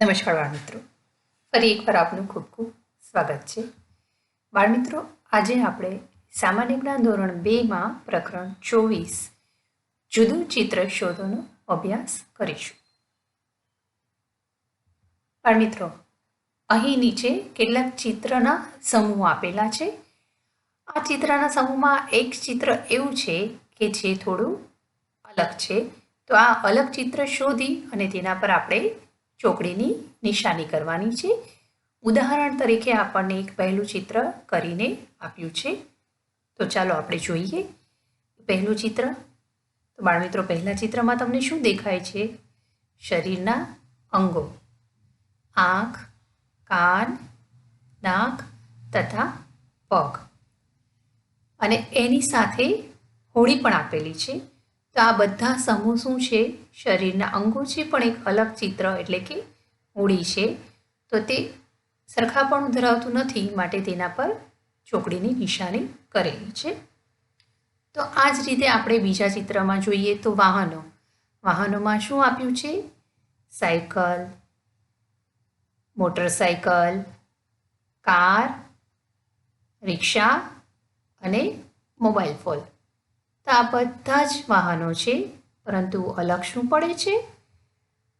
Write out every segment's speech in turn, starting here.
નમસ્કાર બાળમિત્રો ફરી એકવાર આપનું ખૂબ ખૂબ સ્વાગત છે. બાળમિત્રો આજે આપણે સામાન્ય જ્ઞાન ધોરણ બેમાં પ્રકરણ ચોવીસ જુદું ચિત્ર શોધોનો અભ્યાસ કરીશું. બાળમિત્રો અહીં નીચે કેટલાક ચિત્રના સમૂહ આપેલા છે. આ ચિત્રના સમૂહમાં એક ચિત્ર એવું છે કે જે થોડું અલગ છે. તો આ અલગ ચિત્ર શોધી અને તેના પર આપણે ચોકડીની નિશાની કરવાની છે. ઉદાહરણ તરીકે આપણને એક પહેલું ચિત્ર કરીને આપ્યું છે. તો ચાલો આપણે જોઈએ. પહેલું ચિત્ર. તો બાળમિત્રો, પહેલા ચિત્રમાં તમને શું દેખાય છે? શરીરના અંગો. આંખ, કાન, નાક તથા પગ. અને એની સાથે હોળી પણ આપેલી છે. તો આ બધા સમૂહ શું છે? શરીરના અંગો છે, પણ એક અલગ ચિત્ર એટલે કે હોળી છે. તો તે સરખાપણું ધરાવતું નથી માટે તેના પર ચોકડીની નિશાની કરેલી છે. તો આ જ રીતે આપણે બીજા ચિત્રમાં જોઈએ તો વાહનો. વાહનોમાં શું આપ્યું છે? સાયકલ, મોટરસાયકલ, કાર, રિક્ષા અને મોબાઈલ ફોન. આ બધા જ વાહનો છે, પરંતુ અલગ શું પડે છે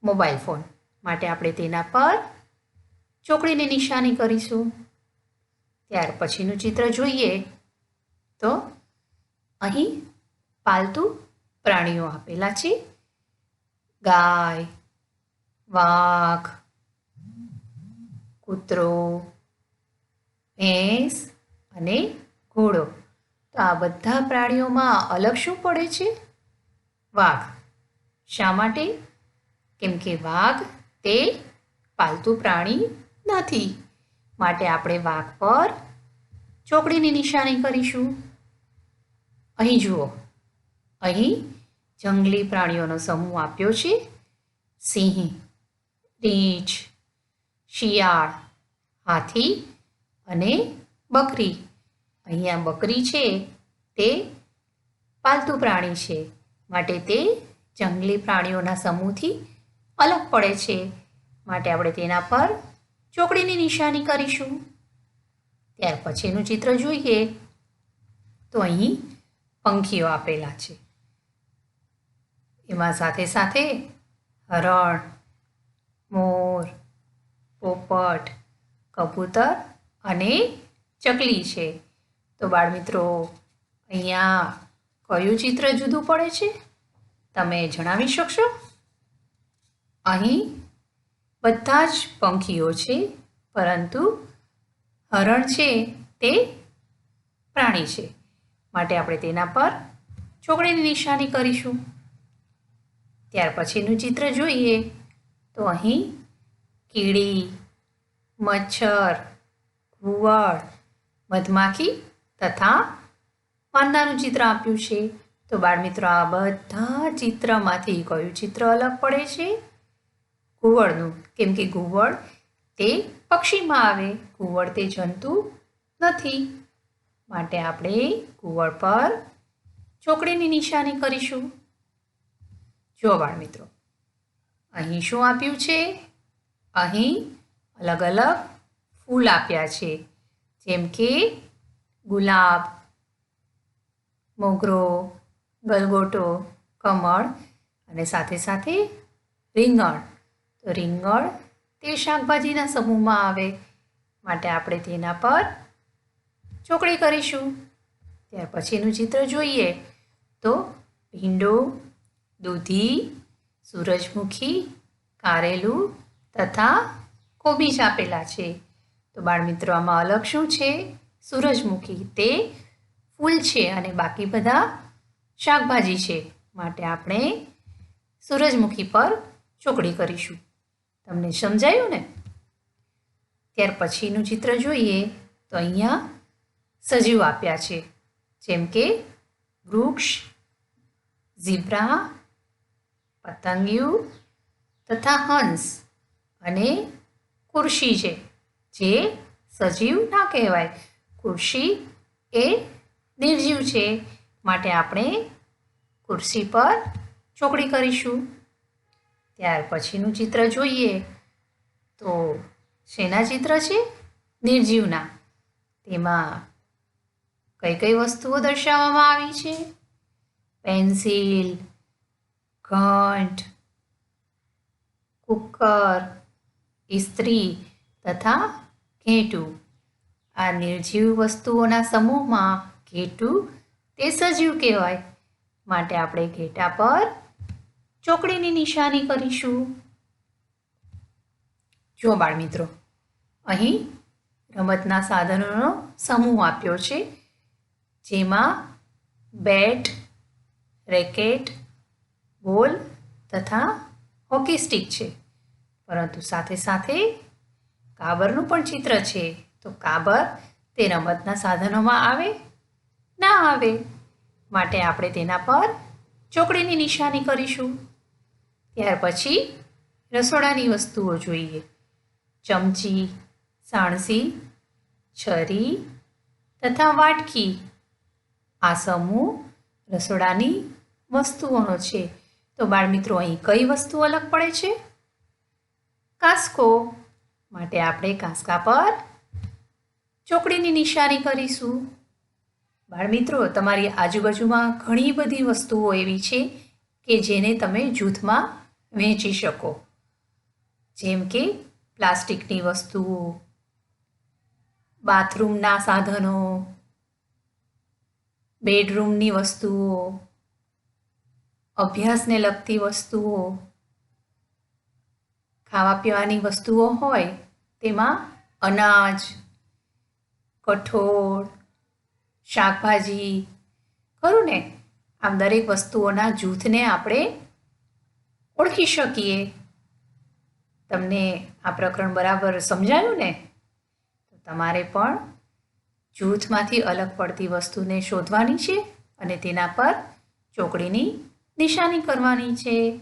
મોબાઈલ ફોન. માટે આપણે તેના પર ચોકડીની નિશાની કરીશું. ત્યાર પછીનું ચિત્ર જોઈએ તો અહીં પાલતુ પ્રાણીઓ આપેલા છે. ગાય, વાઘ, કૂતરો, ભેંસ અને ઘોડો. તો આ બધા પ્રાણીઓમાં અલગ શું પડે છે? વાઘ. શા માટે? કેમ કે વાઘ તે પાલતુ પ્રાણી નથી. માટે આપણે વાઘ પર ચોકડીની નિશાની કરીશું. અહીં જુઓ. અહીં જંગલી પ્રાણીઓનો સમૂહ આપ્યો છે. સિંહ, રીંછ, શિયાળ, હાથી અને બકરી. અહીંયા બકરી છે, તે પાલતુ પ્રાણી છે. માટે તે જંગલી પ્રાણીઓના સમૂહથી અલગ પડે છે. માટે આપણે તેના પર ચોકડીની નિશાની કરીશું. ત્યાર પછીનું ચિત્ર જોઈએ. તો અહીં પંખીઓ આપેલા છે. એમાં સાથે સાથે હરણ, મોર, પોપટ, કબૂતર અને ચકલી છે. તો બાળમિત્રો, અહીંયા કયું ચિત્ર જુદું પડે છે? તમે જણાવી શકશો? અહીં બધા જ પંખીઓ છે, પરંતુ હરણ છે તે પ્રાણી છે. માટે આપણે તેના પર ચોકડીની નિશાની કરીશું. ત્યાર પછીનું ચિત્ર જોઈએ. તો અહીં કીડી, મચ્છર ઘુવડ મધમાખી તથા વાંદાનું ચિત્ર આપ્યું છે. તો બાળમિત્રો, આ બધા ચિત્રમાંથી કયું ચિત્ર અલગ પડે છે? ઘુવડનું. કેમ કે ઘુવડ તે પક્ષીમાં આવે. ઘુવડ તે જંતુ નથી. માટે આપણે ઘુવડ પર ચોકડીની નિશાની કરીશું. જો બાળમિત્રો, અહીં શું આપ્યું છે? અહીં અલગ અલગ ફૂલ આપ્યા છે. જેમ કે ગુલાબ, મોગરો, ગલગોટો, કમળ અને સાથે સાથે રીંગણ. તો રીંગણ તે શાકભાજીના સમૂહમાં આવે. માટે આપણે તેના પર ચોકડી કરીશું. ત્યાર પછીનું ચિત્ર જોઈએ. તો ભીંડો, દૂધી, સૂરજમુખી, કારેલું તથા કોબીજ આપેલા છે. તો બાળમિત્રો, આમાં અલગ શું છે? સૂરજમુખી. તે ફૂલ છે અને બાકી બધા શાકભાજી છે. માટે આપણે સૂરજમુખી પર ચોકડી કરીશું. તમને સમજાયું ને? ત્યાર પછીનું ચિત્ર જોઈએ તો અહીંયા સજીવ આપ્યા છે. જેમ કે વૃક્ષ, ઝીબ્રા, પતંગિયું તથા હંસ અને ખુરશી છે, જે સજીવ ના કહેવાય. ખુરશી એ નિર્જીવ છે. માટે આપણે ખુરશી પર ચોકડી કરીશું. ત્યાર પછીનું ચિત્ર જોઈએ. તો શેના ચિત્ર છે? નિર્જીવના. તેમાં કઈ કઈ વસ્તુઓ દર્શાવવામાં આવી છે? પેન્સિલ, ઘંટ, કુકર, ઇસ્ત્રી તથા ઘેટું. આ નિર્જીવ વસ્તુઓના સમૂહમાં ઘેટું તે સજીવ કહેવાય. માટે આપણે ઘેટા પર ચોકડીની નિશાની કરીશું. જો બાળમિત્રો, અહીં રમતના સાધનોનો સમૂહ આપ્યો છે, જેમાં બેટ, રેકેટ, બોલ તથા હોકી સ્ટિક છે. પરંતુ સાથે સાથે કાબરનું પણ ચિત્ર છે. તો કાબર તે રમતના સાધનોમાં આવે? ના આવે. માટે આપણે તેના પર ચોકડીની નિશાની કરીશું. ત્યાર પછી રસોડાની વસ્તુઓ જોઈએ. ચમચી, સાણસી, છરી તથા વાટકી. આ સમૂહ રસોડાની વસ્તુઓનો છે. તો બાળમિત્રો અહીં કઈ વસ્તુ અલગ પડે છે? કાસ્કો. માટે આપણે કાંસકા પર ચોકડીની નિશાની કરીશું. બાળમિત્રો, તમારી આજુબાજુમાં ઘણી બધી વસ્તુઓ એવી છે કે જેને તમે જૂથમાં વહેંચી શકો. જેમ કે પ્લાસ્ટિકની વસ્તુઓ, બાથરૂમના સાધનો, બેડરૂમની વસ્તુઓ, અભ્યાસને લગતી વસ્તુઓ ખાવા પીવાની વસ્તુઓ હોય, તેમાં અનાજ કઠોળ, શાકભાજી ખરું ને? આમ દરેક વસ્તુઓના જૂથને આપણે ઓળખી શકીએ. તમને આ પ્રકરણ બરાબર સમજાયું ને? તો તમારે પણ જૂથમાંથી અલગ પડતી વસ્તુને શોધવાની છે અને તેના પર ચોકડીની નિશાની કરવાની છે.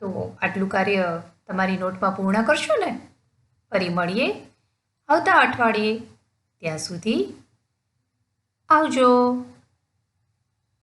તો આટલું કાર્ય તમારી નોટમાં પૂર્ણ કરશો ને? ફરી મળીએ આવતા અઠવાડિયે. ત્યાં સુધી આવજો.